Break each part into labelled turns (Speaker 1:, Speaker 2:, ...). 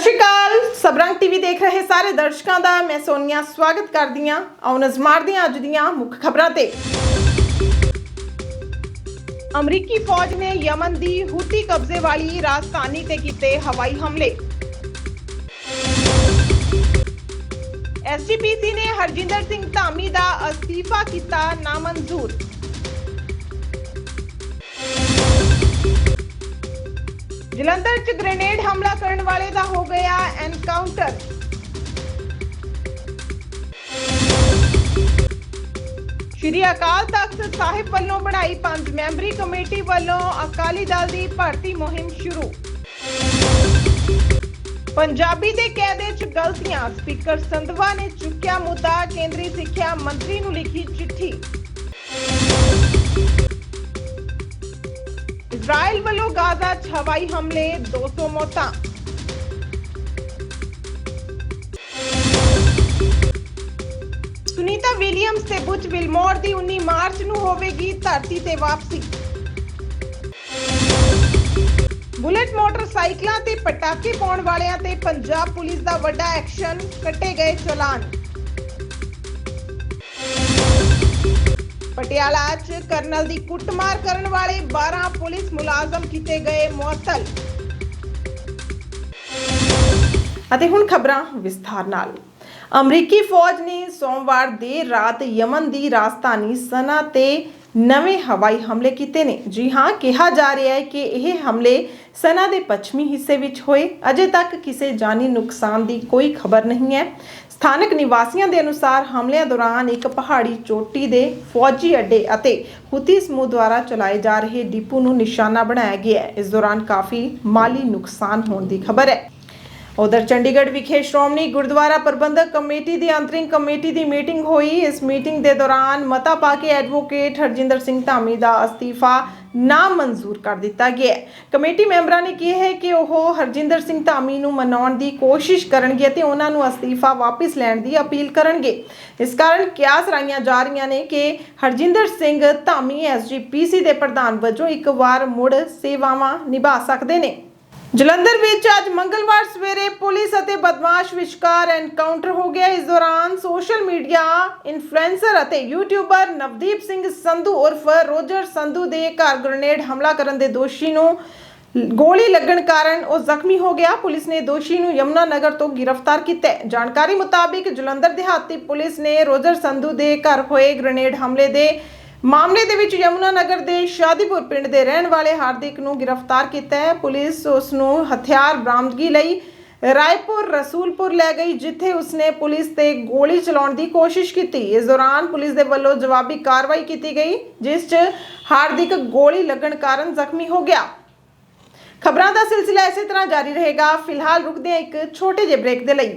Speaker 1: ਸ਼੍ਰੀ ਅਕਾਲ ਸਬਰੰਗ TV ਦੇਖ ਰਹੇ ਸਾਰੇ ਦਰਸ਼ਕਾਂ ਦਾ, ਮੈਂ ਸੋਨੀਆ ਸਵਾਗਤ ਕਰਦੀ ਹਾਂ ਆਓ ਨਜ਼ਰ ਮਾਰਦੇ ਹਾਂ ਅੱਜ ਦੀਆਂ ਮੁੱਖ ਖਬਰਾਂ ਤੇ। ਅਮਰੀਕੀ ਫੌਜ ਨੇ ਯਮਨ ਦੀ ਹੂਤੀ ਕਬਜ਼ੇ ਵਾਲੀ ਰਾਜਧਾਨੀ ਤੇ ਕੀਤੇ ਹਵਾਈ ਹਮਲੇ। ਐਸਜੀਪੀਸੀ ਨੇ ਹਰਜਿੰਦਰ ਸਿੰਘ ਧਾਮੀ ਦਾ ਅਸਤੀਫਾ ਕੀਤਾ ਨਾਮਨਜ਼ੂਰ। ਜਲੰਧਰ 'ਚ ਗ੍ਰੇਨੇਡ ਹਮਲਾ ਕਰਨ ਵਾਲੇ ਦਾ ਹੋ ਗਿਆ ਐਨਕਾਊਂਟਰ ਸ਼੍ਰੀ ਅਕਾਲ ਤਖਤ ਸਾਹਿਬ ਵੱਲੋਂ ਬਣਾਈ ਪੰਜ ਮੈਂਬਰੀ ਕਮੇਟੀ ਵੱਲੋਂ ਅਕਾਲੀ ਦਲ ਦੀ ਭਰਤੀ ਮੁਹਿੰਮ ਸ਼ੁਰੂ। ਪੰਜਾਬੀ ਦੇ ਕਾਇਦੇ 'ਚ ਗਲਤੀਆਂ, ਸਪੀਕਰ ਸੰਧਵਾ ਨੇ ਚੁੱਕਿਆ ਮੁੱਦਾ, ਕੇਂਦਰੀ ਸਿੱਖਿਆ ਮੰਤਰੀ ਨੂੰ ਲਿਖੀ ਚਿੱਠੀ। ਹਵਾਈ ਹਮਲੇ 200 ਮੌਤਾਂ ਸੁਨੀਤਾ ਵਿਲੀਅਮਸ ਤੇ ਬੁਚ ਵਿਲਮੋਰ ਦੀ 19 ਮਾਰਚ ਨੂੰ ਹੋਵੇਗੀ ਧਰਤੀ ਤੇ ਵਾਪਸੀ ਬੁਲੇਟ ਮੋਟਰਸਾਈਕਲਾਂ ਤੇ ਪਟਾਕੇ ਪਾਉਣ ਵਾਲਿਆਂ ਤੇ ਪੰਜਾਬ ਪੁਲਿਸ ਦਾ ਵੱਡਾ ਐਕਸ਼ਨ ਕੱਟੇ ਗਏ ਚਲਾਨ ਪਟਿਆਲਾ 'ਚ ਕਰਨਲ ਦੀ ਕੁੱਟਮਾਰ ਕਰਨ ਵਾਲੇ 12 ਪੁਲਿਸ ਮੁਲਾਜ਼ਮ ਕੀਤੇ ਗਏ ਮੁਅੱਤਲ। ਅਤੇ ਹੁਣ ਖਬਰਾਂ ਵਿਸਥਾਰ ਨਾਲ। ਅਮਰੀਕੀ ਫੌਜ ਨੇ ਸੋਮਵਾਰ ਦੇਰ ਰਾਤ ਯਮਨ ਦੀ ਰਾਜਧਾਨੀ ਸਨਾ ਤੇ ਨਵੇਂ ਹਵਾਈ ਹਮਲੇ ਕੀਤੇ ਨੇ। ਜੀ ਹਾਂ, ਕਿਹਾ ਜਾ ਰਿਹਾ ਹੈ ਕਿ ਇਹ ਹਮਲੇ ਸਨਾ ਦੇ ਪੱਛਮੀ ਹਿੱਸੇ ਵਿੱਚ ਹੋਏ। ਅਜੇ ਤੱਕ ਕਿਸੇ ਜਾਨੀ ਨੁਕਸਾਨ ਦੀ ਕੋਈ ਖਬਰ ਨਹੀਂ ਹੈ। ਸਥਾਨਕ ਨਿਵਾਸੀਆਂ ਦੇ ਅਨੁਸਾਰ ਹਮਲਿਆਂ ਦੌਰਾਨ ਇੱਕ ਪਹਾੜੀ ਚੋਟੀ ਦੇ ਫੌਜੀ ਅੱਡੇ ਅਤੇ ਹੁਤੀ ਸਮੂਹ ਦੁਆਰਾ ਚਲਾਏ ਜਾ ਰਹੇ ਡਿਪੂ ਨੂੰ ਨਿਸ਼ਾਨਾ ਬਣਾਇਆ ਗਿਆ ਹੈ। ਇਸ ਦੌਰਾਨ ਕਾਫੀ ਮਾਲੀ ਨੁਕਸਾਨ ਹੋਣ ਦੀ ਖਬਰ ਹੈ। ਉਧਰ ਚੰਡੀਗੜ੍ਹ ਵਿਖੇ ਸ਼੍ਰੋਮਣੀ ਗੁਰਦੁਆਰਾ ਪ੍ਰਬੰਧਕ ਕਮੇਟੀ ਦੀ ਅੰਤਰਿੰਗ ਕਮੇਟੀ ਦੀ ਮੀਟਿੰਗ ਹੋਈ। ਇਸ ਮੀਟਿੰਗ ਦੇ ਦੌਰਾਨ ਮਤਾ ਪਾ ਕੇ ਐਡਵੋਕੇਟ ਹਰਜਿੰਦਰ ਸਿੰਘ ਧਾਮੀ ਦਾ ਅਸਤੀਫਾ ਨਾ ਮਨਜ਼ੂਰ ਕਰ ਦਿੱਤਾ ਗਿਆ ਕਮੇਟੀ ਮੈਂਬਰਾਂ ਨੇ ਕਿਹਾ ਹੈ ਕਿ ਉਹ ਹਰਜਿੰਦਰ ਸਿੰਘ ਧਾਮੀ ਨੂੰ ਮਨਾਉਣ ਦੀ ਕੋਸ਼ਿਸ਼ ਕਰਨਗੇ ਤੇ ਉਹਨਾਂ ਨੂੰ ਅਸਤੀਫਾ ਵਾਪਸ ਲੈਣ ਦੀ ਅਪੀਲ ਕਰਨਗੇ। ਇਸ ਕਾਰਨ ਕਿਆਸ ਰਾਈਆਂ ਜਾ ਰਹੀਆਂ ਨੇ ਕਿ ਹਰਜਿੰਦਰ ਸਿੰਘ ਧਾਮੀ ਐਸਜੀਪੀਸੀ ਦੇ ਪ੍ਰਧਾਨ ਵਜੋਂ ਇੱਕ ਵਾਰ ਮੁੜ ਸੇਵਾਵਾਂ ਨਿਭਾ ਸਕਦੇ ਨੇ। ਜਲੰਧਰ ਵਿੱਚ ਅੱਜ ਮੰਗਲਵਾਰ ਸਵੇਰੇ ਪੁਲਿਸ ਅਤੇ ਬਦਮਾਸ਼ ਵਿਚਕਾਰ ਐਨਕਾਊਂਟਰ ਹੋ ਗਿਆ। ਇਸ ਦੌਰਾਨ ਸੋਸ਼ਲ ਮੀਡੀਆ ਇਨਫਲੂਐਂਸਰ ਅਤੇ ਯੂਟਿਊਬਰ ਨਵਦੀਪ ਸਿੰਘ ਸੰਧੂ ਉਰਫ ਰੋਜਰ ਸੰਧੂ ਦੇ ਘਰ ਗ੍ਰੇਨੇਡ ਹਮਲਾ ਕਰਨ ਦੇ ਦੋਸ਼ੀ ਨੂੰ ਗੋਲੀ ਲੱਗਣ ਕਾਰਨ ਉਹ ਜ਼ਖਮੀ ਹੋ ਗਿਆ। ਪੁਲਿਸ ਨੇ ਦੋਸ਼ੀ ਨੂੰ ਯਮਨਾ ਨਗਰ ਤੋਂ ਗ੍ਰਿਫਤਾਰ ਕੀਤਾ ਜਾਣਕਾਰੀ ਮੁਤਾਬਿਕ ਜਲੰਧਰ ਦਿਹਾਤੀ ਪੁਲਿਸ ਨੇ ਰੋਜਰ ਸੰਧੂ ਦੇ ਘਰ ਹੋਏ ਗ੍ਰੇਨੇਡ ਹਮਲੇ ਦੇ ਮਾਮਲੇ ਦੇ ਵਿੱਚ ਯਮੁਨਾ ਨਗਰ ਦੇ ਸ਼ਾਦੀਪੁਰ ਪਿੰਡ ਦੇ ਰਹਿਣ ਵਾਲੇ ਹਾਰਦਿਕ ਨੂੰ ਗ੍ਰਿਫਤਾਰ ਕੀਤਾ ਹੈ। ਪੁਲਿਸ ਉਸ ਨੂੰ ਹਥਿਆਰ ਬਰਾਮਦਗੀ ਲਈ ਰਾਏਪੁਰ, ਰਸੂਲਪੁਰ ਲੈ ਗਈ, ਜਿੱਥੇ ਉਸਨੇ ਪੁਲਿਸ ਤੇ ਗੋਲੀ ਚਲਾਉਣ ਦੀ ਕੋਸ਼ਿਸ਼ ਕੀਤੀ। ਇਸ ਦੌਰਾਨ ਪੁਲਿਸ ਦੇ ਵੱਲੋਂ ਜਵਾਬੀ ਕਾਰਵਾਈ ਕੀਤੀ ਗਈ, ਜਿਸ 'ਚ ਹਾਰਦਿਕ ਗੋਲੀ ਲੱਗਣ ਕਾਰਨ ਜ਼ਖਮੀ ਹੋ ਗਿਆ। ਖਬਰਾਂ ਦਾ ਸਿਲਸਿਲਾ ਇਸੇ ਤਰ੍ਹਾਂ ਜਾਰੀ ਰਹੇਗਾ। ਫਿਲਹਾਲ ਰੁਕਦੇ ਹਾਂ ਇੱਕ ਛੋਟੇ ਜਿਹੇ ਬ੍ਰੇਕ ਦੇ ਲਈ।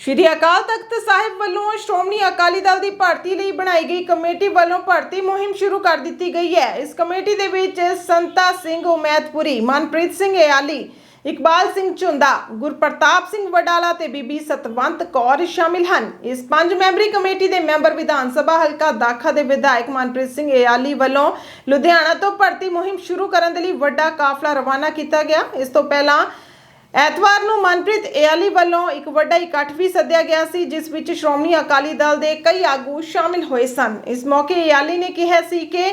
Speaker 1: ਸ਼੍ਰੀ ਅਕਾਲ ਤਖਤ ਸਾਹਿਬ ਵੱਲੋਂ ਸ਼੍ਰੋਮਣੀ ਅਕਾਲੀ ਦਲ ਦੀ ਭਰਤੀ ਲਈ ਬਣਾਈ ਗਈ ਕਮੇਟੀ ਵੱਲੋਂ ਭਰਤੀ ਮੁਹਿੰਮ ਸ਼ੁਰੂ ਕਰ ਦਿੱਤੀ ਗਈ ਹੈ। ਇਸ ਕਮੇਟੀ ਦੇ ਵਿੱਚ ਸੰਤਾ ਸਿੰਘ ਉਮੈਦਪੁਰੀ, ਮਨਪ੍ਰੀਤ ਸਿੰਘ ਇਆਲੀ ਇਕਬਾਲ ਸਿੰਘ ਝੁੰਦਾ, ਗੁਰਪ੍ਰਤਾਪ ਸਿੰਘ ਵਡਾਲਾ ਤੇ ਬੀਬੀ ਸਤਵੰਤ ਕੌਰ ਸ਼ਾਮਿਲ ਹਨ। ਇਸ ਪੰਜ ਮੈਂਬਰੀ ਕਮੇਟੀ ਦੇ ਮੈਂਬਰ ਵਿਧਾਨ ਸਭਾ ਹਲਕਾ ਦਾਖਾ ਦੇ ਵਿਧਾਇਕ ਮਨਪ੍ਰੀਤ ਸਿੰਘ ਇਆਲੀ ਵੱਲੋਂ ਲੁਧਿਆਣਾ ਤੋਂ ਭਰਤੀ ਮੁਹਿੰਮ ਸ਼ੁਰੂ ਕਰਨ ਦੇ ਲਈ ਵੱਡਾ ਕਾਫਲਾ ਰਵਾਨਾ ਕੀਤਾ ਗਿਆ। ਇਸ ਤੋਂ ਪਹਿਲਾਂ ਐਤਵਾਰ ਨੂੰ ਮਨਪ੍ਰੀਤ ਇਆਲੀ ਵੱਲੋਂ ਇੱਕ ਵੱਡਾ ਇਕੱਠ ਵੀ ਸੱਦਿਆ ਗਿਆ ਸੀ, ਜਿਸ ਵਿੱਚ ਸ਼੍ਰੋਮਣੀ ਅਕਾਲੀ ਦਲ ਦੇ ਕਈ ਆਗੂ ਸ਼ਾਮਿਲ ਹੋਏ ਸਨ। ਇਸ ਮੌਕੇ ਇਆਲੀ ਨੇ ਕਿਹਾ ਸੀ ਕਿ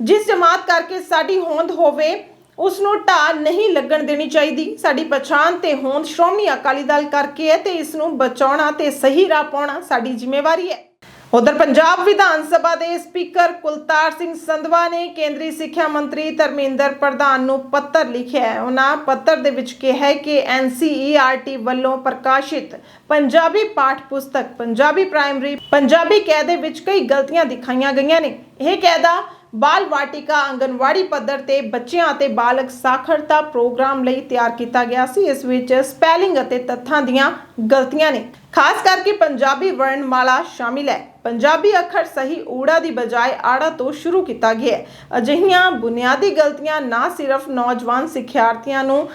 Speaker 1: ਜਿਸ ਜਮਾਤ ਕਰਕੇ ਸਾਡੀ ਹੋਂਦ ਹੋਵੇ, ਉਸ ਨੂੰ ਢਾਹ ਨਹੀਂ ਲੱਗਣ ਦੇਣੀ ਚਾਹੀਦੀ। ਸਾਡੀ ਪਛਾਣ ਤੇ ਹੋਂਦ ਸ਼੍ਰੋਮਣੀ ਅਕਾਲੀ ਦਲ ਕਰਕੇ ਹੈ ਤੇ ਇਸ ਨੂੰ ਬਚਾਉਣਾ ਤੇ ਸਹੀ ਰਾਹ ਪਾਉਣਾ ਸਾਡੀ ਜ਼ਿੰਮੇਵਾਰੀ ਹੈ। ਉਧਰ ਪੰਜਾਬ ਵਿਧਾਨ ਸਭਾ ਦੇ ਸਪੀਕਰ ਕੁਲਤਾਰ ਸਿੰਘ ਸੰਧਵਾ ਨੇ ਕੇਂਦਰੀ ਸਿੱਖਿਆ ਮੰਤਰੀ ਧਰਮਿੰਦਰ ਪ੍ਰਧਾਨ ਨੂੰ ਪੱਤਰ ਲਿਖਿਆ ਹੈ। ਉਹਨਾਂ ਪੱਤਰ ਦੇ ਵਿੱਚ ਕਿਹਾ ਹੈ ਕਿ NCERT ਵੱਲੋਂ ਪ੍ਰਕਾਸ਼ਿਤ ਪੰਜਾਬੀ ਪਾਠ ਪੁਸਤਕ ਪੰਜਾਬੀ ਪ੍ਰਾਇਮਰੀ, ਪੰਜਾਬੀ ਕਾਇਦੇ ਵਿੱਚ ਕਈ ਗਲਤੀਆਂ ਦਿਖਾਈਆਂ ਗਈਆਂ ਨੇ। ਇਹ ਕੈਦਾ ਬਾਲ ਵਾਟਿਕਾ ਆਂਗਨਵਾੜੀ ਪੱਧਰ ਤੇ ਬੱਚਿਆਂ ਅਤੇ ਬਾਲਕ ਸਾਖਰਤਾ ਪ੍ਰੋਗਰਾਮ ਲਈ ਤਿਆਰ ਕੀਤਾ ਗਿਆ ਸੀ, ਇਸ ਵਿੱਚ ਸਪੈਲਿੰਗ ਅਤੇ ਤੱਥਾਂ ਦੀਆਂ ਗਲਤੀਆਂ ਨੇ। ਖਾਸ ਕਰਕੇ ਪੰਜਾਬੀ ਵਰਣਮਾਲਾ ਸ਼ਾਮਿਲ ਹੈ। ਪੰਜਾਬੀ ਅੱਖਰ ਸਹੀ ਊੜਾ ਦੀ ਬਜਾਏ ਆੜਾ ਤੋਂ ਸ਼ੁਰੂ ਕੀਤਾ ਗਿਆ ਹੈ। ਅਜਿਹੀਆਂ ਬੁਨਿਆਦੀ ਗਲਤੀਆਂ ਨਾ ਸਿਰਫ ਨੌਜਵਾਨ ਸਿੱਖਿਆਰਥੀਆਂ ਨੂੰ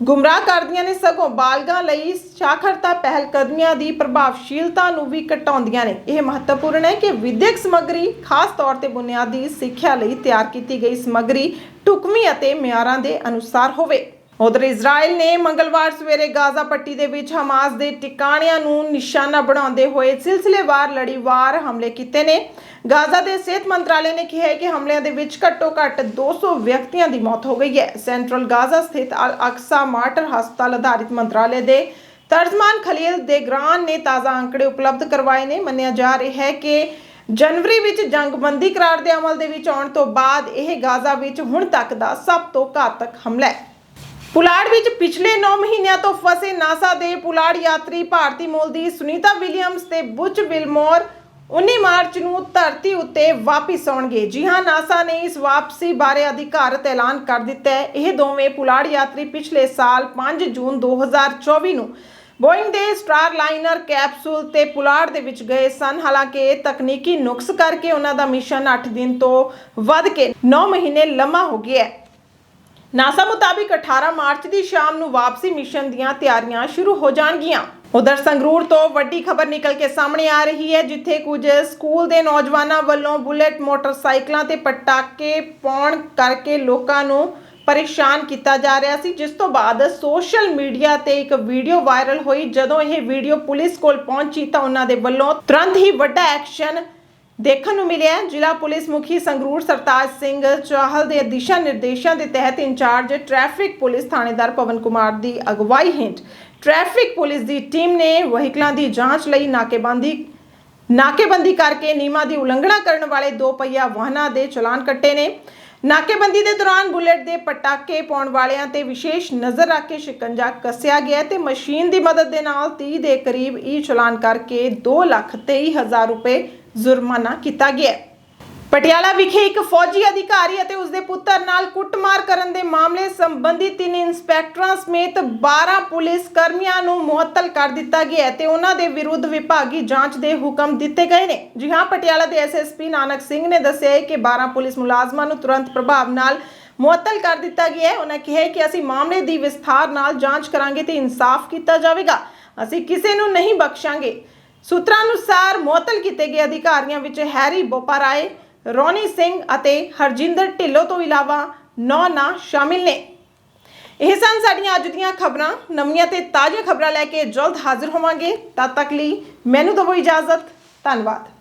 Speaker 1: ਗੁੰਮਰਾਹ ਕਰਦੀਆਂ ਨੇ ਸਗੋਂ ਬਾਲਗਾਂ ਲਈ ਸਾਖਰਤਾ ਪਹਿਲ ਕਦਮੀਆਂ ਦੀ ਪ੍ਰਭਾਵਸ਼ੀਲਤਾ ਨੂੰ ਵੀ ਘਟਾਉਂਦੀਆਂ ਨੇ। ਇਹ ਮਹੱਤਵਪੂਰਨ ਹੈ ਕਿ ਵਿਦਿਅਕ ਸਮੱਗਰੀ, ਖਾਸ ਤੌਰ ਤੇ ਬੁਨਿਆਦੀ ਸਿੱਖਿਆ ਲਈ ਤਿਆਰ ਕੀਤੀ ਗਈ ਸਮੱਗਰੀ ਢੁਕਵੀਂ ਅਤੇ ਮਿਆਰਾਂ ਦੇ ਅਨੁਸਾਰ ਹੋਵੇ। ਉਧਰ ਇਜ਼ਰਾਈਲ ਨੇ ਮੰਗਲਵਾਰ ਸਵੇਰੇ ਗਾਜ਼ਾ ਪੱਟੀ ਦੇ ਵਿੱਚ ਹਮਾਸ ਦੇ ਟਿਕਾਣਿਆਂ ਨੂੰ ਨਿਸ਼ਾਨਾ ਬਣਾਉਂਦੇ ਹੋਏ ਸਿਲਸਿਲੇਵਾਰ ਲੜੀਵਾਰ ਹਮਲੇ ਕੀਤੇ ਨੇ। ਗਾਜ਼ਾ ਦੇ ਸਿਹਤ ਮੰਤਰਾਲੇ ਨੇ ਕਿਹਾ ਹੈ ਕਿ ਹਮਲਿਆਂ ਦੇ ਵਿੱਚ ਘੱਟੋ-ਘੱਟ 200 ਵਿਅਕਤੀਆਂ ਦੀ ਮੌਤ ਹੋ ਗਈ ਹੈ। ਸੈਂਟਰਲ ਗਾਜ਼ਾ ਸਥਿਤ ਅਲ ਅਕਸਾ ਮਾਰਟਰ ਹਸਪਤਾਲ ਅਧਾਰਿਤ ਮੰਤਰਾਲੇ ਦੇ ਤਰਜਮਾਨ ਖਲੀਲ ਦੇ ਗ੍ਰਾਨ ਨੇ ਤਾਜ਼ਾ ਅੰਕੜੇ ਉਪਲਬਧ ਕਰਵਾਏ ਨੇ। ਮੰਨਿਆ ਜਾ ਰਿਹਾ ਹੈ ਕਿ ਜਨਵਰੀ ਵਿੱਚ ਜੰਗਬੰਦੀ ਕਰਾਰ ਦੇ ਅਮਲ ਦੇ ਵਿੱਚ ਆਉਣ ਤੋਂ ਬਾਅਦ ਇਹ ਗਾਜ਼ਾ ਵਿੱਚ ਹੁਣ ਤੱਕ ਦਾ ਸਭ ਤੋਂ ਘਾਤਕ ਹਮਲਾ ਹੈ। ਪੁਲਾੜ ਵਿੱਚ ਪਿਛਲੇ 9 ਮਹੀਨਿਆਂ ਤੋਂ ਫਸੇ ਨਾਸਾ ਦੇ ਪੁਲਾੜ ਯਾਤਰੀ ਭਾਰਤੀ ਮੂਲ ਦੀ ਸੁਨੀਤਾ ਵਿਲੀਅਮਸ ਤੇ ਬੁਚ ਵਿਲਮੋਰ 19 ਮਾਰਚ ਨੂੰ ਧਰਤੀ ਉੱਤੇ ਵਾਪਸ ਆਉਣਗੇ। ਜੀ ਹਾਂ, ਨਾਸਾ ਨੇ ਇਸ ਵਾਪਸੀ ਬਾਰੇ ਅਧਿਕਾਰਤ ਐਲਾਨ ਕਰ ਦਿੱਤਾ ਹੈ। ਇਹ ਦੋਵੇਂ ਪੁਲਾੜ ਯਾਤਰੀ ਪਿਛਲੇ ਸਾਲ 5 ਜੂਨ 2024 ਨੂੰ ਬੋਇੰਗ ਦੇ ਸਟਾਰ ਲਾਈਨਰ ਕੈਪਸੂਲ ਤੇ ਪੁਲਾੜ ਦੇ ਵਿੱਚ ਗਏ ਸਨ। ਹਾਲਾਂਕਿ ਤਕਨੀਕੀ ਨੁਕਸ ਕਰਕੇ ਉਹਨਾਂ ਦਾ ਮਿਸ਼ਨ 8 ਦਿਨ ਤੋਂ ਵੱਧ ਕੇ 9 ਮਹੀਨੇ ਲੰਮਾ ਹੋ ਗਿਆ ਹੈ। ਨਾਸਾ ਮੁਤਾਬਿਕ 18 ਮਾਰਚ ਦੀ ਸ਼ਾਮ ਨੂੰ ਵਾਪਸੀ ਮਿਸ਼ਨ ਦੀਆਂ ਤਿਆਰੀਆਂ ਸ਼ੁਰੂ ਹੋ ਜਾਣਗੀਆਂ। ਉਧਰ ਸੰਗਰੂਰ ਤੋਂ ਵੱਡੀ ਖਬਰ ਨਿਕਲ ਕੇ ਸਾਹਮਣੇ ਆ ਰਹੀ ਹੈ, ਜਿੱਥੇ ਕੁਝ ਸਕੂਲ ਦੇ ਨੌਜਵਾਨਾਂ ਵੱਲੋਂ ਬੁਲੇਟ ਮੋਟਰਸਾਈਕਲਾਂ ਤੇ ਪਟਾਕੇ ਪਾਉਣ ਕਰਕੇ ਲੋਕਾਂ ਨੂੰ ਪਰੇਸ਼ਾਨ ਕੀਤਾ ਜਾ ਰਿਹਾ ਸੀ, ਜਿਸ ਤੋਂ ਬਾਅਦ ਸੋਸ਼ਲ ਮੀਡੀਆ ਤੇ ਇੱਕ ਵੀਡੀਓ ਵਾਇਰਲ ਹੋਈ। ਜਦੋਂ ਇਹ ਵੀਡੀਓ ਪੁਲਿਸ ਕੋਲ ਪਹੁੰਚੀ ਤਾਂ ਉਹਨਾਂ ਦੇ ਵੱਲੋਂ ਤੁਰੰਤ ਹੀ ਵੱਡਾ ਐਕਸ਼ਨ ਦੇਖਣ ਨੂੰ ਮਿਲਿਆ ਜ਼ਿਲ੍ਹਾ ਪੁਲਿਸ ਮੁਖੀ ਸੰਗਰੂਰ ਸਰਤਾਜ ਸਿੰਘ ਚਾਹਲ ਦੇ ਦਿਸ਼ਾ ਨਿਰਦੇਸ਼ਾਂ ਦੇ ਤਹਿਤ ਇੰਚਾਰਜ ਟ੍ਰੈਫਿਕ ਪੁਲਿਸ ਥਾਣੇਦਾਰ ਪਵਨ ਕੁਮਾਰ ਦੀ ਅਗਵਾਈ ਹੇਠ ਟ੍ਰੈਫਿਕ ਪੁਲਿਸ ਦੀ ਟੀਮ ਨੇ ਵਹੀਕਲਾਂ ਦੀ ਜਾਂਚ ਲਈ ਨਾਕੇਬੰਦੀ ਨਾਕੇਬੰਦੀ ਕਰਕੇ ਨਿਯਮਾਂ ਦੀ ਉਲੰਘਣਾ ਕਰਨ ਵਾਲੇ ਦੋ ਪਹੀਆ ਵਾਹਨਾਂ ਦੇ ਚਲਾਨ ਕੱਟੇ ਨੇ। ਨਾਕੇਬੰਦੀ ਦੇ ਦੌਰਾਨ ਬੁਲੇਟ ਦੇ ਪਟਾਕੇ ਪਾਉਣ ਵਾਲਿਆਂ ਤੇ ਵਿਸ਼ੇਸ਼ ਨਜ਼ਰ ਰੱਖ ਕੇ ਸ਼ਿਕੰਜਾ ਕੱਸਿਆ ਗਿਆ ਤੇ ਮਸ਼ੀਨ ਦੀ ਮਦਦ ਦੇ ਨਾਲ 30 ਦੇ ਕਰੀਬ ਈ ਚਲਾਨ ਕਰਕੇ 2 ਲੱਖ 23 ਹਜ਼ਾਰ ਰੁਪਏ ਜੁਰਮਾਨਾ ਕੀਤਾ ਗਿਆ। ਹੈ। ਪਟਿਆਲਾ ਵਿਖੇ ਇੱਕ ਫੌਜੀ ਅਧਿਕਾਰੀ ਅਤੇ ਉਸਦੇ ਪੁੱਤਰ ਨਾਲ ਕੁੱਟਮਾਰ ਕਰਨ ਦੇ ਮਾਮਲੇ ਸੰਬੰਧੀ ਤਿੰਨ ਇੰਸਪੈਕਟਰਾਂ ਸਮੇਤ 12 ਪੁਲਿਸ ਕਰਮੀਆਂ ਨੂੰ ਮੁਅੱਤਲ ਕਰ ਦਿੱਤਾ ਗਿਆ ਹੈ ਤੇ ਉਹਨਾਂ ਦੇ ਵਿਰੁੱਧ ਵਿਭਾਗੀ ਜਾਂਚ ਦੇ ਹੁਕਮ ਦਿੱਤੇ ਗਏ ਨੇ। ਜੀ ਹਾਂ, ਪਟਿਆਲਾ ਦੇ ਐਸਐਸਪੀ ਨਾਨਕ ਸਿੰਘ ਨੇ ਦੱਸਿਆ ਹੈ ਕਿ 12 ਪੁਲਿਸ ਮੁਲਾਜ਼ਮਾਂ ਨੂੰ ਤੁਰੰਤ ਪ੍ਰਭਾਵ ਨਾਲ ਮੁਅੱਤਲ ਕਰ ਦਿੱਤਾ ਗਿਆ ਹੈ। ਉਹਨਾਂ ਕਿਹਾ ਕਿ ਅਸੀਂ ਮਾਮਲੇ ਦੀ ਵਿਸਥਾਰ ਨਾਲ ਜਾਂਚ ਕਰਾਂਗੇ ਤੇ ਇਨਸਾਫ ਕੀਤਾ ਜਾਵੇਗਾ। ਅਸੀਂ ਕਿਸੇ ਨੂੰ ਨਹੀਂ ਬਖਸ਼ਾਂਗੇ। ਸੂਤਰਾਂ ਅਨੁਸਾਰ ਮੁਅੱਤਲ ਕੀਤੇ ਗਏ ਅਧਿਕਾਰੀਆਂ ਵਿੱਚ ਹੈਰੀ ਬੋਪਾਰਾਏ, ਰੋਨੀ ਸਿੰਘ ਅਤੇ ਹਰਜਿੰਦਰ ਢਿੱਲੋਂ ਤੋਂ ਇਲਾਵਾ ਨੌ ਨਾਂ ਸ਼ਾਮਿਲ ਨੇ। ਇਹ ਸਨ ਸਾਡੀਆਂ ਅੱਜ ਦੀਆਂ ਖਬਰਾਂ। ਨਵੀਆਂ ਤੇ ਤਾਜ਼ੀਆਂ ਖਬਰਾਂ ਲੈ ਕੇ ਜਲਦ ਹਾਜ਼ਰ ਹੋਵਾਂਗੇ। ਤਦ ਤੱਕ ਲਈ ਮੈਨੂੰ ਦਿਓ ਇਜਾਜ਼ਤ। ਧੰਨਵਾਦ।